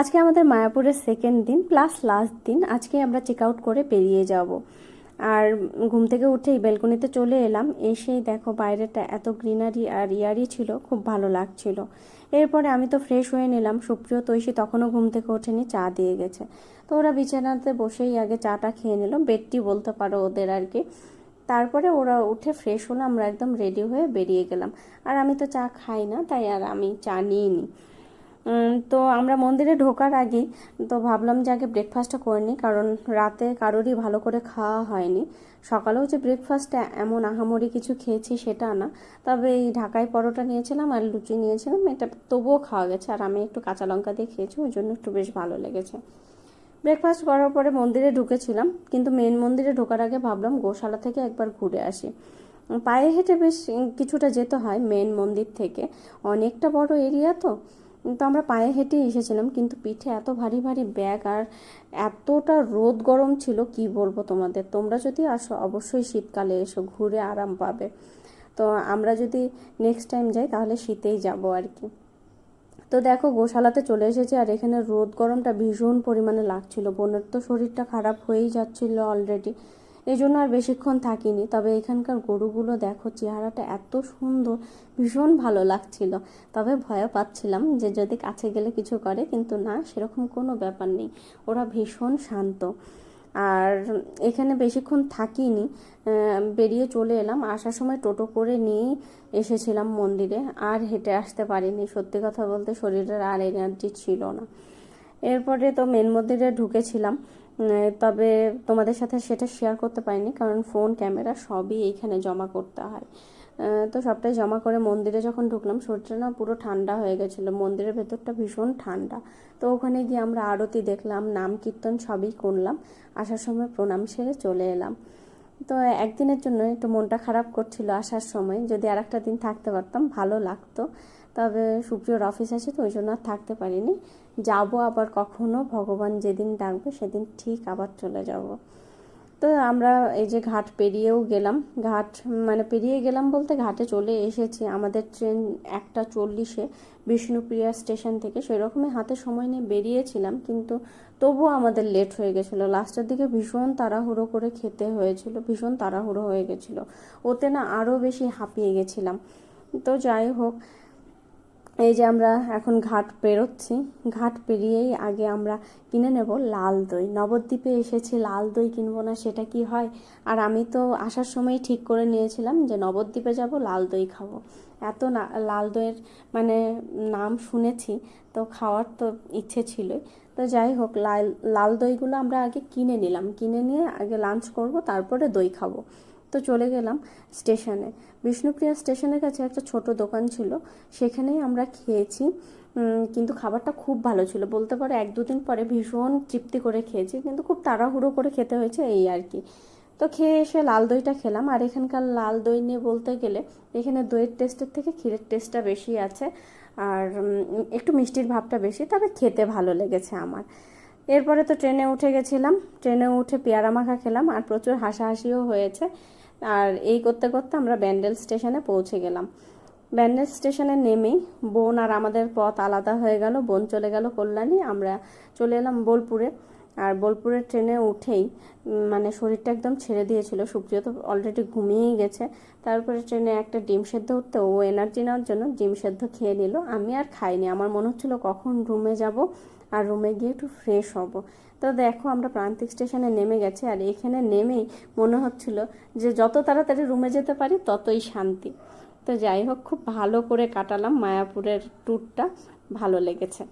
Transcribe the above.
আজকে আমাদের মায়াপুরের সেকেন্ড দিন প্লাস লাস্ট দিন। আজকে আমরা চেক আউট করে বেরিয়ে যাব। আর ঘুম থেকে উঠেই বেলকনিতে চলে এলাম। এসেই দেখো বাইরেটা এত গ্রিনারি আর ইয়ারি ছিল, খুব ভালো লাগছিল। এরপরে আমি তো ফ্রেশ হয়ে নিলাম। সুপ্রিয় তৈশি তখনও ঘুম থেকে ওঠেনি, চা দিয়ে গেছে। তো ওরা বিছানাতে বসেই আগে চাটা খেয়ে নিল। বেডটি বলতে পারো ওদের আর কি। তারপরে ওরা উঠে ফ্রেশ হলো। আমরা একদম রেডি হয়ে বেরিয়ে গেলাম। আর আমি তো চা খাই না, তাই আর আমি চা নিই নি তো আমরা মন্দিরে ঢোকার আগেই তো ভাবলাম যে আগে ব্রেকফাস্টটা করে নিই, কারণ রাতে কারোরই ভালো করে খাওয়া হয়নি। সকালেও যে ব্রেকফাস্টে এমন আহামরি কিছু খেয়েছি সেটা না। তবে এই ঢাকায় পরোটা নিয়েছিলাম আর লুচি নিয়েছিলাম, এটা তবুও খাওয়া গেছে। আর আমি একটু কাঁচা লঙ্কা দিয়ে খেয়েছি, ওই জন্য একটু বেশ ভালো লেগেছে। ব্রেকফাস্ট করার পরে মন্দিরে ঢুকেছিলাম, কিন্তু মেন মন্দিরে ঢোকার আগে ভাবলাম গোশালা থেকে একবার ঘুরে আসি। পায়ে হেঁটে বেশ কিছুটা যেতে হয় মেন মন্দির থেকে। অনেকটা বড় এরিয়া তো তো আমরা পায়ে হেঁটে এসেছিলাম, কিন্তু পিঠে এত ভারী ভারী ব্যাগ আর এতটা রোদ গরম ছিল, কি বলব তোমাদের? তোমরা যদি আসো, অবশ্যই শীতকালে এসো, ঘুরে আরাম পাবে। তো আমরা যদি নেক্সট টাইম যাই, তাহলে শীতেই যাব আর কি। তো দেখো, গোশালাতে চলে এসেছি আর এখানে রোদ গরমটা ভীষণ পরিমাণে লাগছিল। বোনের তো শরীরটা খারাপ হয়েই যাচ্ছিল অলরেডি এই জন্য আর বেশিক্ষণ থাকিনি। তবে এখানকার গরুগুলো দেখো, চেহারাটা এত সুন্দর, ভীষণ ভালো লাগছিল। তবে ভয়ও পাচ্ছিলাম যে যদি কাছে গেলে কিছু করে, কিন্তু না, সেরকম কোনো ব্যাপার নেই। ওরা ভীষণ শান্ত। আর এখানে বেশিক্ষণ থাকিনি বেরিয়ে চলে এলাম। আসার সময় টোটো করে নিয়েই এসেছিলাম মন্দিরে। আর হেঁটে আসতে পারিনি। সত্যি কথা বলতে শরীরের আর এনার্জি ছিল না। এরপরে তো মেন মন্দিরে ঢুকেছিলাম। তবে তোমাদের সাথে সেটা শেয়ার করতে পারিনি, কারণ ফোন ক্যামেরা সবই এইখানে জমা করতে হয়। তো সবটাই জমা করে মন্দিরে যখন ঢুকলাম, শরীরটা না পুরো ঠান্ডা হয়ে গেছিল, মন্দিরের ভেতরটা ভীষণ ঠান্ডা। তো ওখানে গিয়ে আমরা আরতি দেখলাম, নাম কীর্তন সবই করলাম, আসার সময় প্রণাম সেরে চলে এলাম। তো একদিনের জন্য একটু মনটা খারাপ করছিল আসার সময়। যদি আর একটা দিন থাকতে পারতাম, ভালো লাগতো। তবে সুপ্রিয়র অফিস আছে তো, ওই জন্য আর থাকতে পারিনি। যাব আবার কখনো, ভগবান যেদিন ডাকবে সেদিন ঠিক আবার চলে যাব। তো আমরা এই যে ঘাট পেরিয়েও গেলাম, ঘাট মানে পেরিয়ে গেলাম বলতে ঘাটে চলে এসেছি। আমাদের ট্রেন একটা চল্লিশে বিষ্ণুপ্রিয়া স্টেশন থেকে সেরকমই হাতে সময় নিয়ে বেরিয়েছিলাম, কিন্তু তবুও আমাদের লেট হয়ে গেছিল। লাস্টের দিকে ভীষণ তাড়াহুড়ো করে খেতে হয়েছিল, ভীষণ তাড়াহুড়ো হয়ে গেছিল। ওতে না আরও বেশি হাঁপিয়ে গেছিলাম। তো যাই হোক এই যে আমরা এখন ঘাট পেরোচ্ছি। ঘাট পেরিয়েই আগে আমরা কিনে নেব লাল দই। নবদ্বীপে এসেছি লাল দই কিনবো না সেটা কি হয়? আর আমি তো আসার সময় ঠিক করে নিয়েছিলাম যে নবদ্বীপে যাব, লাল দই খাব। এত না, লাল দইয়ের মানে নাম শুনেছি, তো খাওয়ার তো ইচ্ছে ছিলই। তো যাই হোক, লাল লাল দইগুলো আমরা আগে কিনে নিলাম। কিনে নিয়ে আগে লাঞ্চ করব, তারপরে দই খাব। তো চলে গেলাম স্টেশনে। বিষ্ণুপ্রিয়া স্টেশনের কাছে একটা ছোট দোকান ছিল। সেখানেই আমরা খেয়েছি। কিন্তু খাবারটা খুব ভালো ছিল। বলতে পারো এক দুদিন পরে ভীষণ তৃপ্তি করে খেয়েছি। কিন্তু খুব তাড়াহুড়ো করে খেতে হয়েছে এই আর কি। তো খেয়ে এসে লাল দইটা খেলাম। আর এখানকার লাল দই নিয়ে বলতে গেলে এখানে দইয়ের টেস্টের থেকে ক্ষীরের টেস্টটা বেশি আছে। আর একটু মিষ্টির ভাবটা বেশি। তবে খেতে ভালো লেগেছে আমার। এরপরে তো ট্রেনে উঠে গেছিলাম। ট্রেনে উঠে পেয়ারা মাখা খেলাম আর প্রচুর হাসাহাসিও হয়েছে। আর এই করতে করতে আমরা ব্যান্ডেল স্টেশনে পৌঁছে গেলাম। ব্যান্ডেল স্টেশনে নেমেই বোন আর আমাদের পথ আলাদা হয়ে গেল। বোন চলে গেল কল্যাণী, আমরা চলে এলাম বোলপুরে। আর বোলপুরের ট্রেনে উঠেই মানে শরীরটা একদম ছেড়ে দিয়েছিল। সুপ্রিয় তো অলরেডি ঘুমিয়েই গেছে। তারপরে ট্রেনে একটা ডিম সেদ্ধ উঠতে ও এনার্জি নেওয়ার জন্য ডিম সেদ্ধ খেয়ে নিল। আমি আর খাইনি। আমার মনে হচ্ছিল কখন রুমে যাব আর রুমে গিয়ে একটু ফ্রেশ হব। তো দেখো আমরা প্রান্তিক স্টেশনে নেমে গেছি আর এখানে নেমেই মনে হচ্ছিল যে যত তাড়াতাড়ি রুমে যেতে পারি ততই শান্তি। তো যাই হোক, খুব ভালো করে কাটালাম। মায়াপুরের ট্যুরটা ভালো লেগেছে।